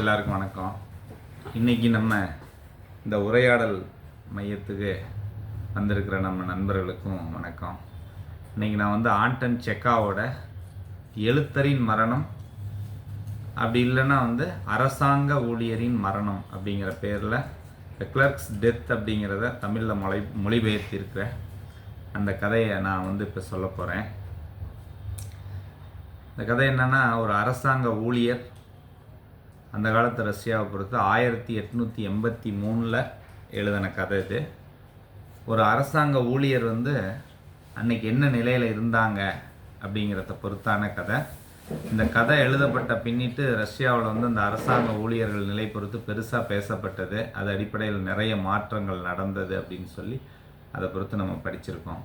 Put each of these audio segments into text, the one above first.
எல்லாருக்கும் வணக்கம். இன்னைக்கு நம்ம இந்த உரையாடல் மையத்துக்கு வந்திருக்கிற நம்ம நண்பர்களுக்கும் வணக்கம். இன்னைக்கு நான் வந்து ஆண்டன் செக்காவோட எழுத்தரின் மரணம் அப்படி இல்லைன்னா வந்து அரசாங்க ஊழியரின் மரணம் அப்படிங்கிற பேரில் த கிளர்க்ஸ் டெத் அப்படிங்கிறத தமிழில் மொழி மொழிபெயர்த்திருக்கிறேன் அந்த கதையை நான் வந்து இப்போ சொல்ல போகிறேன் இந்த கதை என்னென்னா ஒரு அரசாங்க ஊழியர் அந்த காலத்து ரஷ்யாவை பொறுத்து ஆயிரத்தி எட்நூற்றி எண்பத்தி மூணில் எழுதின கதை இது. ஒரு அரசாங்க ஊழியர் வந்து அன்னைக்கு என்ன நிலையில் இருந்தாங்க அப்படிங்கிறத பொறுத்தான கதை. இந்த கதை எழுதப்பட்ட பின்னிட்டு ரஷ்யாவில் வந்து அந்த அரசாங்க ஊழியர்கள் நிலை பொறுத்து பெருசாக பேசப்பட்டது. அது அடிப்படையில் நிறைய மாற்றங்கள் நடந்தது அப்படின்னு சொல்லி அதை பொறுத்து நம்ம படிச்சிருக்கோம்.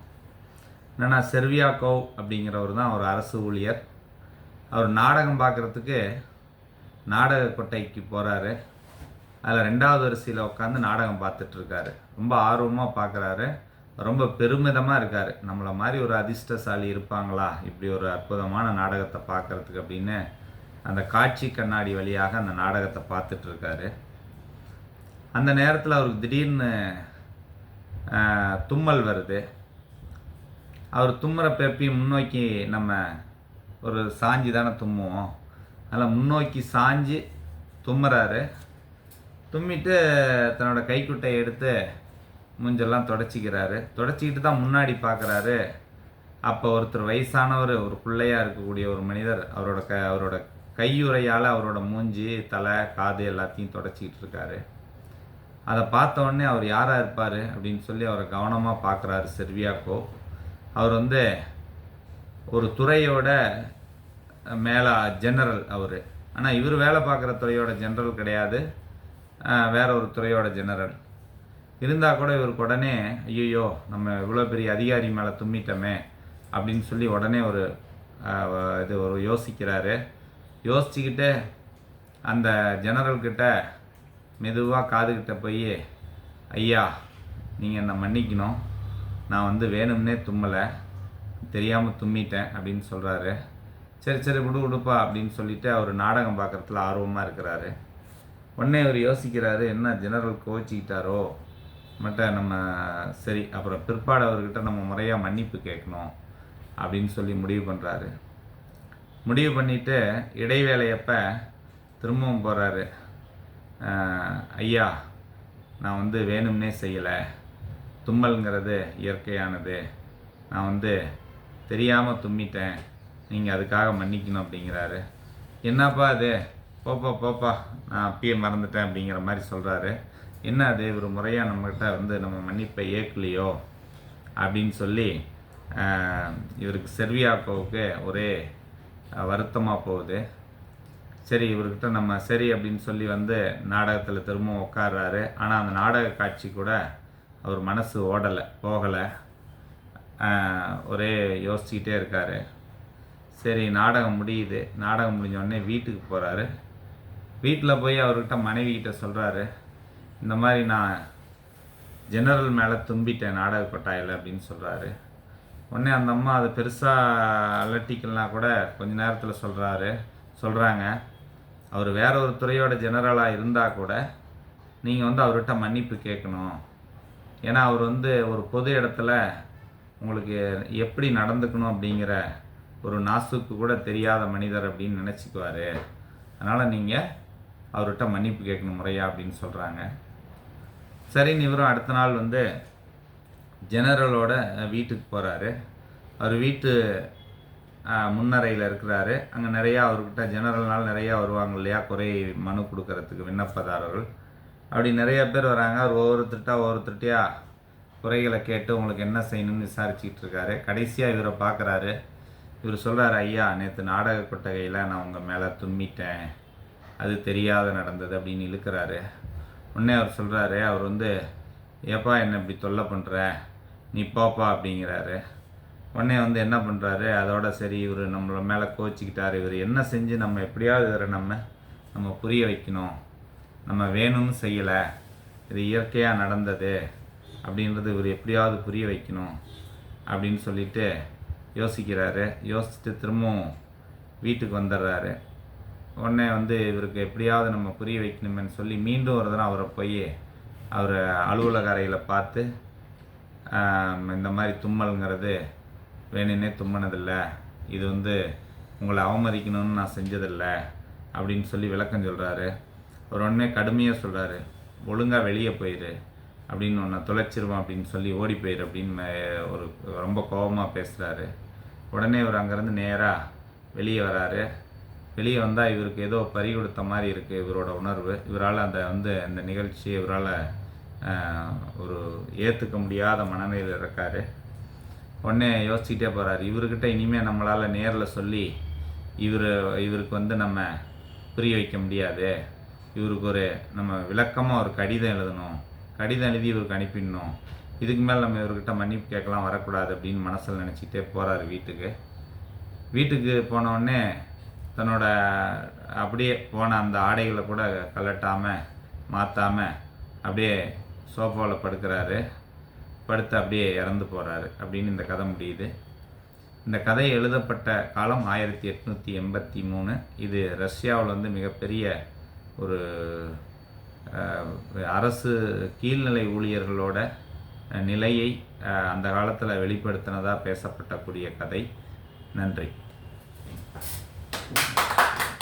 என்னன்னா செர்வியாக்கோவ் அப்படிங்கிறவர் தான் ஒரு அரசு ஊழியர். அவர் நாடகம் பார்க்குறதுக்கு நாடக கொட்டைக்கு போகிறாரு அதில் ரெண்டாவது வரிசையில் உட்காந்து நாடகம் பார்த்துட்ருக்காரு. ரொம்ப ஆர்வமாக பார்க்குறாரு. ரொம்ப பெருமிதமாக இருக்கார். நம்மளை மாதிரி ஒரு அதிர்ஷ்டசாலி இருப்பாங்களா? இப்படி ஒரு அற்புதமான நாடகத்தை பார்க்குறதுக்கு அப்படின்னு அந்த காட்சி கண்ணாடி வழியாக அந்த நாடகத்தை பார்த்துட்ருக்காரு. அந்த நேரத்தில் அவருக்கு திடீர்னு தும்மல் வருது. அவர் தும்முற பெப்பி முன்னோக்கி நம்ம ஒரு சாஞ்சி தானே தும்முவோம். அதில் முன்னோக்கி சாஞ்சி தும்முறாரு. தும்மிட்டு தன்னோட கைக்குட்டையை எடுத்து மூஞ்செல்லாம் தொடச்சிக்கிறாரு. தொடச்சிக்கிட்டு தான் முன்னாடி பார்க்குறாரு. அப்போ ஒருத்தர் வயசானவர் ஒரு பிள்ளையாக இருக்கக்கூடிய ஒரு மனிதர் அவரோட க அவரோட கையுறையால் அவரோட மூஞ்சி தலை காது எல்லாத்தையும் தொடச்சிக்கிட்டு இருக்காரு. அதை பார்த்த உடனே அவர் யாராக இருப்பார் அப்படின்னு சொல்லி அவரை கவனமாக பார்க்குறாரு செர்வியாக்கோ. அவர் வந்து ஒரு துறையோட மேலா ஜெனரல் அவர். ஆனால் இவர் வேலை பார்க்குற துறையோட ஜெனரல் கிடையாது. வேற ஒரு துறையோட ஜெனரல். இருந்தால் கூட இவருக்கு உடனே ஐயோ நம்ம இவ்வளோ பெரிய அதிகாரி மேலே தும்மிட்டோமே அப்படின்னு சொல்லி உடனே ஒரு இது ஒரு யோசிக்கிறாரு. யோசிச்சுக்கிட்டு அந்த ஜெனரல்கிட்ட மெதுவாக காதுகிட்ட போய் ஐயா நீங்கள் என்னை மன்னிக்கணும். நான் வந்து வேணும்னே தும்மலை. தெரியாமல் தும்மிட்டேன் அப்படின்னு சொல்கிறாரு சரி சரி விடு விடுப்பா அப்படின்னு சொல்லிட்டு அவர் நாடகம் பார்க்குறதுல ஆர்வமாக இருக்கிறாரு. உடனே அவர் யோசிக்கிறாரு என்ன ஜெனரல் கோச்சிக்கிட்டாரோ மட்டும் நம்ம சரி அப்புறம் பிற்பாடு அவர்கிட்ட நம்ம முறையாக மன்னிப்பு கேட்கணும் அப்படின்னு சொல்லி முடிவு பண்ணுறாரு முடிவு பண்ணிட்டு இடைவேளையப்போ திரும்பவும் போகிறாரு ஐயா நான் வந்து வேணும்னே செய்யலை. தும்மல்ங்கிறது இயற்கையானது. நான் வந்து தெரியாமல் தும்மிட்டேன். நீங்கள் அதுக்காக மன்னிக்கணும் அப்படிங்கிறாரு. என்னப்பா அது போப்பா போப்பா நான் அப்பயே மறந்துட்டேன் அப்படிங்கிற மாதிரி சொல்கிறாரு என்ன அது? ஒரு முறையாக நம்மகிட்ட வந்து நம்ம மன்னிப்பை ஏற்கலையோ? அப்படின்னு சொல்லி இவருக்கு செர்வியாக்கோவுக்கு ஒரே வருத்தமாக போகுது. சரி இவர்கிட்ட நம்ம சரி அப்படின்னு சொல்லி வந்து நாடகத்தில் திரும்பவும் உட்கார்றாரு. ஆனால் அந்த நாடக காட்சி கூட அவர் மனசு ஓடலை போகலை. ஒரே யோசிச்சுக்கிட்டே இருக்காரு. சரி நாடகம் முடியுது. நாடகம் முடிஞ்ச உடனே வீட்டுக்கு போகிறாரு வீட்டில் போய் அவர்கிட்ட மனைவிக்கிட்ட சொல்கிறாரு இந்த மாதிரி நான் ஜெனரல் மேலே தும்பிட்டேன் நாடக கொட்டாயில் அப்படின்னு சொல்கிறாரு உடனே அந்த அம்மா அதை பெருசாக அலட்டிக்கலாம் கூட கொஞ்ச நேரத்தில் சொல்கிறாரு சொல்கிறாங்க அவர் வேற ஒரு துறையோட ஜெனரலாக இருந்தால் கூட நீங்கள் வந்து அவர்கிட்ட மன்னிப்பு கேட்கணும். ஏன்னா அவர் வந்து ஒரு பொது இடத்துல உங்களுக்கு எப்படி நடந்துக்கணும் அப்படிங்கிற ஒரு நாசுக்கு கூட தெரியாத மனிதர் அப்படின்னு நினச்சிக்குவார். அதனால் நீங்கள் அவர்கிட்ட மன்னிப்பு கேட்கணும் முறையா அப்படின்னு சொல்கிறாங்க சரின்னு இவரும் அடுத்த நாள் வந்து ஜெனரலோட வீட்டுக்கு போகிறாரு அவர் வீட்டு முன்னறையில் இருக்கிறாரு. அங்கே நிறையா அவர்கிட்ட ஜெனரல்னால் நிறையா வருவாங்க இல்லையா? குறை மனு கொடுக்கறதுக்கு விண்ணப்பதாரர்கள். அப்படி நிறைய பேர் வராங்க. அவர் ஒவ்வொருத்தர்ட்டா ஒவ்வொருத்தர்ட்டியா குறைகளை கேட்டு உங்களுக்கு என்ன செய்யணும்னு விசாரிச்சுக்கிட்டு இருக்காரு. கடைசியாக இவரை பார்க்குறாரு. இவர் சொல்கிறார் ஐயா நேற்று நாடக கொட்டகையில் நான் உங்கள் மேலே தும்மிட்டேன். அது தெரியாத நடந்தது அப்படின்னு இழுக்கிறாரு. உடனே அவர் சொல்கிறாரு அவர் வந்து ஏப்பா என்னை இப்படி தொல்லை பண்ணுற நீ போப்பா அப்படிங்கிறாரு. உடனே வந்து என்ன பண்ணுறாரு அதோட சரி இவர் நம்மளை மேலே கோச்சிக்கிட்டார் இவர் என்ன செஞ்சு நம்ம எப்படியாவது இவரை நம்ம நம்ம புரிய வைக்கணும். நம்ம வேணும்னு செய்யலை. இது இயற்கையாக நடந்தது. அப்படின்றது இவர் எப்படியாவது புரிய வைக்கணும் அப்படின்னு சொல்லிட்டு யோசிக்கிறாரு. யோசிச்சுட்டு திரும்பவும் வீட்டுக்கு வந்துடுறாரு உடனே வந்து இவருக்கு எப்படியாவது நம்ம புரிய வைக்கணுமேன்னு சொல்லி மீண்டும் ஒரு தடவை அவரை போய் அவரை அலுவலக அறையில் பார்த்து இந்த மாதிரி தும்மல்ங்கிறது வேணுன்னே தும்மினதில்ல. இது வந்து உங்களை அவமதிக்கணும்னு நான் செஞ்சதில்லை அப்படின்னு சொல்லி விளக்கம் சொல்கிறாரு அவர் உடனே கடுமையாக சொல்கிறாரு ஒழுங்காக வெளியே போயிரு. அப்படின்னு ஒன்று தொலைச்சிருவான் அப்படின்னு சொல்லி ஓடி போயிரு அப்படின்னு ஒரு ரொம்ப கோபமாக பேசுகிறாரு உடனே இவர் அங்கேருந்து நேராக வெளியே வராரு. வெளியே வந்தால் இவருக்கு ஏதோ பறி கொடுத்த மாதிரி இருக்குது இவரோட உணர்வு. இவரால் அந்த வந்து அந்த நிகழ்ச்சியை இவரால் ஒரு ஏற்றுக்க முடியாத மனநிலையில் இருக்கார். உடனே யோசிச்சுட்டே போகிறாரு இவர்கிட்ட இனிமேல் நம்மளால் நேரில் சொல்லி இவர் இவருக்கு வந்து நம்ம புரிய வைக்க முடியாது. இவருக்கு ஒரு நம்ம விளக்கமாக ஒரு கடிதம் எழுதணும். கடிதம் எழுதி இவருக்கு அனுப்பிடணும். இதுக்கு மேலே நம்ம இவர்கிட்ட மன்னிப்பு கேட்கலாம் வரக்கூடாது அப்படின்னு மனசில் நினச்சிக்கிட்டே போகிறாரு வீட்டுக்கு. வீட்டுக்கு போன தன்னோட அப்படியே போன அந்த ஆடைகளை கூட கலட்டாமல் மாற்றாமல் அப்படியே சோஃபாவில் படுக்கிறாரு. படுத்து அப்படியே இறந்து போகிறாரு அப்படின்னு இந்த கதை முடியுது. இந்த கதை எழுதப்பட்ட காலம் ஆயிரத்தி எட்நூற்றி எண்பத்தி மூணு. இது ரஷ்யாவில் வந்து மிகப்பெரிய ஒரு அரசு கீழ்நிலை ஊழியர்களோட நிலையை அந்த காலத்தில் வெளிப்படுத்தினதாக பேசப்பட்டக்கூடிய கதை. நன்றி.